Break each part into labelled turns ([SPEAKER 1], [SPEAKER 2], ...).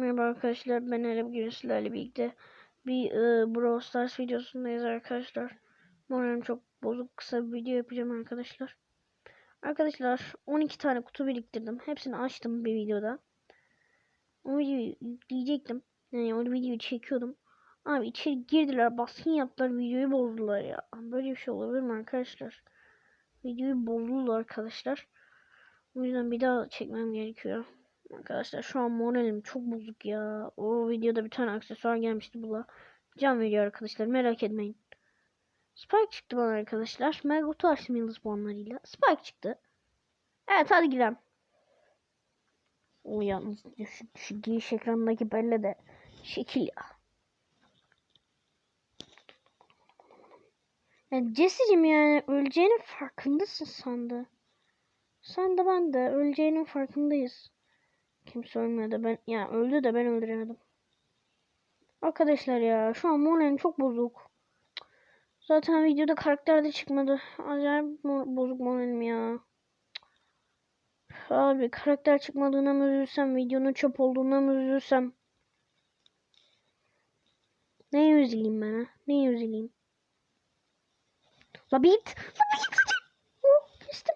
[SPEAKER 1] Merhaba arkadaşlar ben Erem bugün sizlerle birlikte bir e, Brawl Stars videosundayız arkadaşlar. Moralim çok bozuk kısa bir video yapacağım arkadaşlar. Arkadaşlar 12 tane kutu biriktirdim. Hepsini açtım bir videoda. O videoyu yükleyecektim. Yani o videoyu çekiyordum. Abi içeri girdiler baskın yaptılar videoyu bozdular ya. Böyle bir şey olabilir mi arkadaşlar? Videoyu bozdular arkadaşlar. O yüzden bir daha çekmem gerekiyor. Arkadaşlar şu an moralim çok bozuk ya. O videoda bir tane aksesuar gelmişti bula. Can veriyor arkadaşlar merak etmeyin. Spike çıktı bana arkadaşlar. Mega kutu açtım yıldız puanlarıyla. Spike çıktı. Evet hadi girelim. O yalnız şu, şu giriş ekranındaki belle de şekil ya. Yani Jesse'cim yani öleceğinin farkındasın sandı. Sen de ben de öleceğinin farkındayız. Kimse ölmedi. Ben ya öldü de ben öldüremedim. Arkadaşlar ya şu an moralim çok bozuk. Zaten videoda karakter de çıkmadı. Acayip bozuk moralim ya. Abi karakter çıkmadığına mı üzülsem, videonun çöp olduğuna mı üzülsem? Neye üzüleyim ben ha? Neye üzüleyim? La bit! La bit! Oh, geçtim.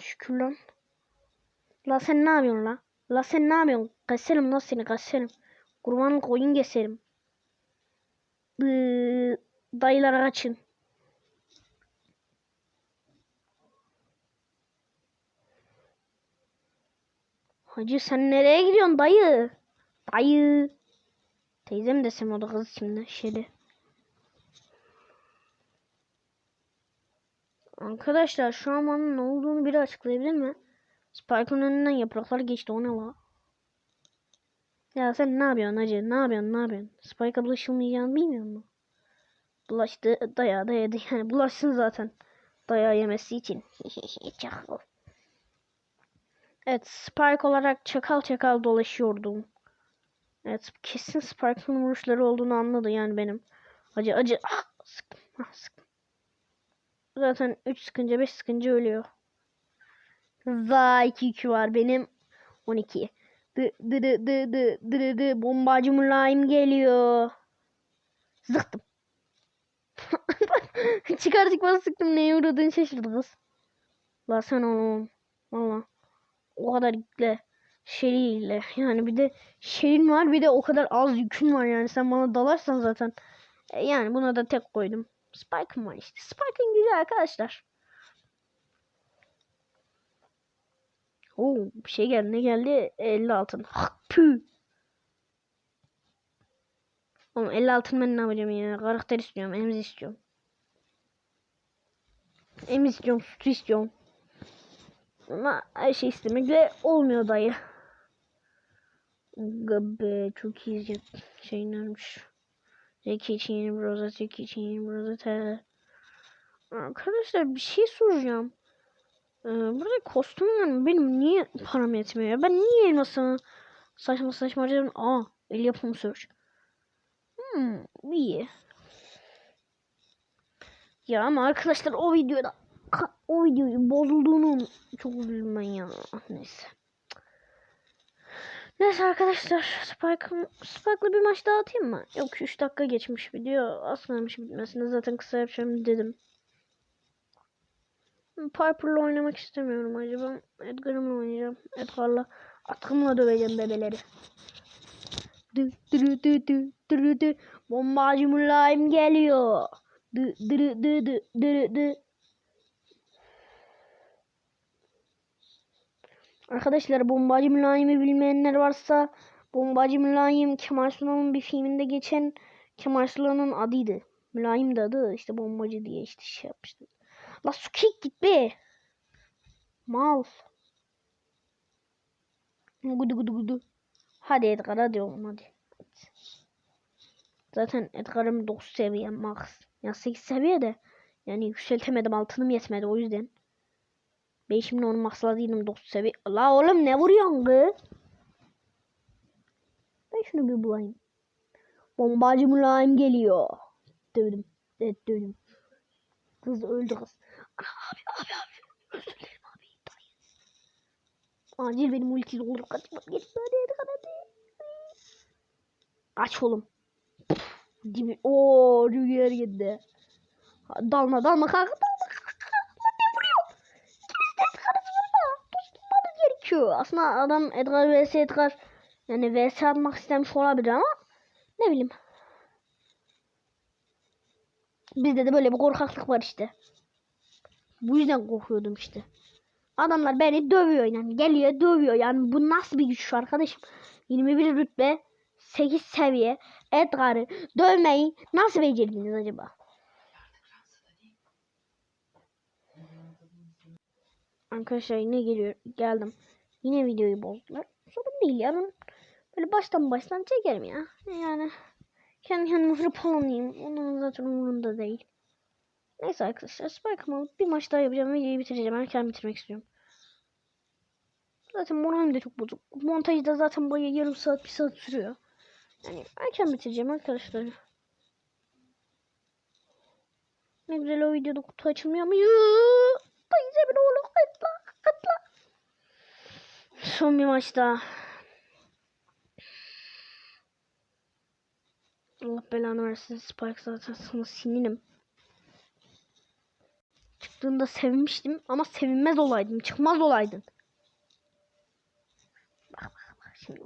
[SPEAKER 1] Şükür lan. La sen ne yapıyorsun la? La sen ne yapıyorsun? Keserim lan seni keserim. Kurbanın koyun keserim. Bıı, dayılara kaçın. Hacı sen nereye gidiyorsun dayı? Dayı. Teyzem desem o da kız şimdi şeyde. Arkadaşlar şu an bana ne olduğunu biri açıklayabilir mi? Spike'ın önünden yapraklar geçti o ne la? Ya sen ne yapıyorsun hacı? Ne yapıyorsun? Ne yapıyorsun? Spike'a bulaşılmayacağını bilmiyor musun? Bulaştı. Daya dayadı. Yani bulaşsın zaten. Dayağı yemesi için. Çakal. Evet Spike olarak çakal çakal dolaşıyordum. Evet kesin Spike'ın vuruşları olduğunu anladı yani benim. Acı acı. Ah, sıktım. Ah, sıktım. Zaten 3 sıkınca 5 sıkınca ölüyor. 2 2 var benim 12. Dı dı dı dı dı dı dı bombacı mülayim geliyor. Zıktım. Çıkar çıkmaz sıktım neye uğradığını şaşırdı kız. La sen oğlum. Valla. O kadar yükle. Şeriyle. Yani bir de şerin var bir de o kadar az yükün var yani. Sen bana dalarsan zaten. E, yani buna da tek koydum. Spike'ım var işte. Spike'ın güzel arkadaşlar. Oo bir şey geldi. Ne geldi? 50 altın. Pü. Oğlum 50 altın ben ne yapacağım ya? Karakter istiyorum. Emz istiyorum. Emz istiyorum. Sütü istiyorum. Ama her şey istemekle olmuyor dayı. Gabe çok iyi şeylermiş. Jackie Chan Broza, Jackie Chan Broza te. Arkadaşlar bir şey soracağım. Ee, burada kostümler benim niye param yetmiyor? Ben niye elmasını saçma saçma harcadım? Aa, el yapımı search. Hmm, iyi. Ya ama arkadaşlar o videoda o videoyu bozulduğunu çok üzüldüm ben ya. Neyse. Neyse arkadaşlar Spike'la bir maç daha atayım mı? Yok 3 dakika geçmiş video. Az kalmış bitmesine zaten kısa yapacağım dedim. Piper'la oynamak istemiyorum acaba. Edgar'ımla oynayacağım. Edgar'la atkımla döveceğim bebeleri. Dü dü dü dü dü dü Bombacı mülayim geliyor. Dü dü dü dü dü dü Arkadaşlar Bombacı Mülayim'i bilmeyenler varsa Bombacı Mülayim Kemal Sunal'ın bir filminde geçen Kemal Sunal'ın adıydı. Mülayim de adı işte bombacı diye işte şey yapmıştı. La su kick git be. Mal. Gudu gudu gudu. Hadi Edgar hadi oğlum hadi. Zaten Edgar'ım 9 seviye max. Ya 8 seviye de yani yükseltemedim altınım yetmedi o yüzden. Ben şimdi onu maxladıydım 9 seviye. La oğlum ne vuruyorsun kız? Ben şunu bir bulayım. Bombacı mülayim geliyor. Dövdüm. Evet dövdüm. Kız öldü kız. Abi abi abi. Özür dilerim abi. Acil benim ulti olur. Kaçmam gerekiyor. Hadi hadi hadi. Aç oğlum. Dibi. Oo rüzgar gitti. Dalma dalma kanka dalma kanka. Ne vuruyor? İkimiz de Edgar'ı vurma. Tutmamız gerekiyor. Aslında adam Edgar vs Edgar yani vs atmak istemiş olabilir ama ne bileyim. Bizde de böyle bir korkaklık var işte. Bu yüzden korkuyordum işte. Adamlar beni dövüyor yani. Geliyor dövüyor. Yani bu nasıl bir güç arkadaşım? 21 rütbe 8 seviye Edgar'ı dövmeyi nasıl becerdiniz acaba? Arkadaşlar yine geliyor. Geldim. Yine videoyu bozdular. Sorun değil ya. Böyle baştan baştan çekerim ya. Yani kendi kendime hırpalanayım. Onun zaten umurumda değil. Neyse arkadaşlar Spike'ımı alıp bir maç daha yapacağım. Videoyu bitireceğim. Erken bitirmek istiyorum. Zaten moralim de çok bozuk. Montajı da zaten bayağı yarım saat bir saat sürüyor. Yani erken bitireceğim arkadaşlar. Ne güzel o videoda kutu açılmıyor mu? Dayı bir oğlum atla atla. Son bir maç daha. Allah belanı versin Spike zaten sana sinirim. Çıktığında sevinmiştim ama sevinmez olaydım. Çıkmaz olaydın. Bak bak bak şimdi.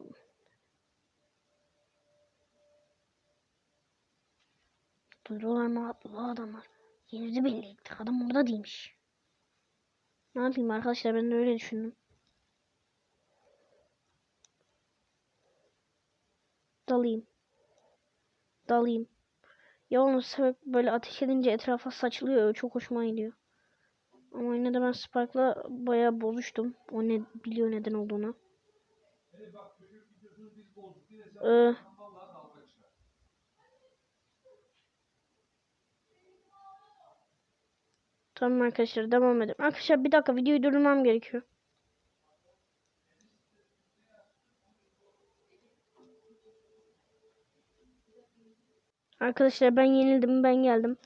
[SPEAKER 1] Duyuruyorlar mı atlı adamlar. Yenildi belli. Adam orada değilmiş. Ne yapayım arkadaşlar ben de öyle düşündüm. Dalayım. Dalayım. Ya onu sebep böyle ateş edince etrafa saçılıyor. Çok hoşuma gidiyor. Ama yine de ben Spark'la bayağı bozuştum. O ne biliyor neden olduğunu. Ee, tamam arkadaşlar devam edelim. Arkadaşlar bir dakika videoyu durdurmam gerekiyor. Arkadaşlar ben yenildim ben geldim.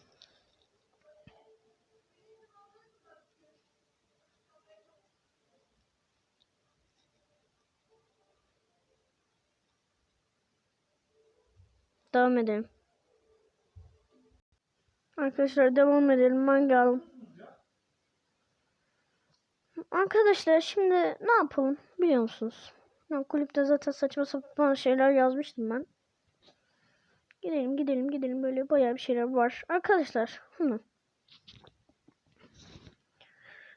[SPEAKER 1] Devam edelim. Arkadaşlar devam edelim. Ben geldim. Arkadaşlar şimdi ne yapalım biliyor musunuz? Ben kulüpte zaten saçma sapan şeyler yazmıştım ben. Gidelim gidelim gidelim böyle bayağı bir şeyler var. Arkadaşlar hı.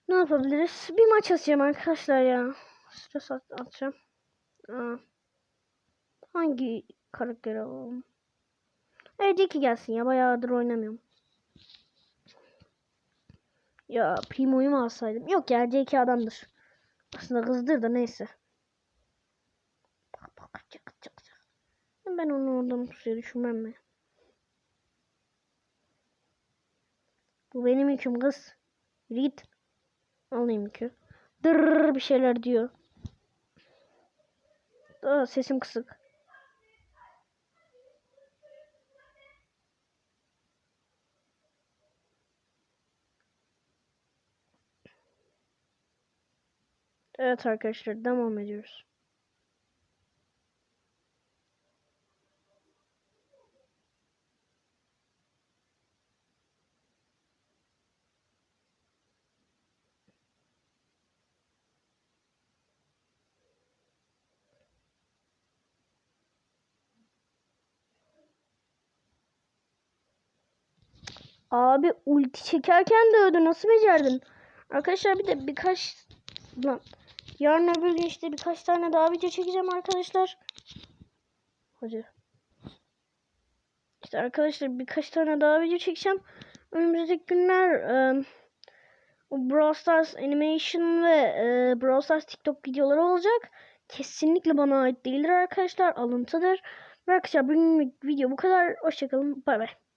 [SPEAKER 1] Ne yapabiliriz? Bir maç atacağım arkadaşlar ya. Stres at atacağım. Aa. Hangi karakteri alalım? Jackie gelsin ya bayağıdır oynamıyorum. Ya Primo'yu mu alsaydım? Yok ya Jackie adamdır. Aslında kızdır da neyse. Bak bak kaçacak kaçacak. kaçacak. Ben onu oradan pusuya düşürmem mi? Bu benim yüküm kız. Yürü git. Alayım yükü. Dırrrr bir şeyler diyor. Aa, sesim kısık. Evet arkadaşlar devam ediyoruz. Abi ulti çekerken de öldü. Nasıl becerdin? Arkadaşlar bir de birkaç lan yarın öbür gün işte birkaç tane daha video çekeceğim arkadaşlar. Hadi. İşte arkadaşlar birkaç tane daha video çekeceğim. Önümüzdeki günler e, Brawl Stars Animation ve e, Brawl Stars TikTok videoları olacak. Kesinlikle bana ait değildir arkadaşlar. Alıntıdır. Ve arkadaşlar bugün video bu kadar. Hoşçakalın. Bay bay.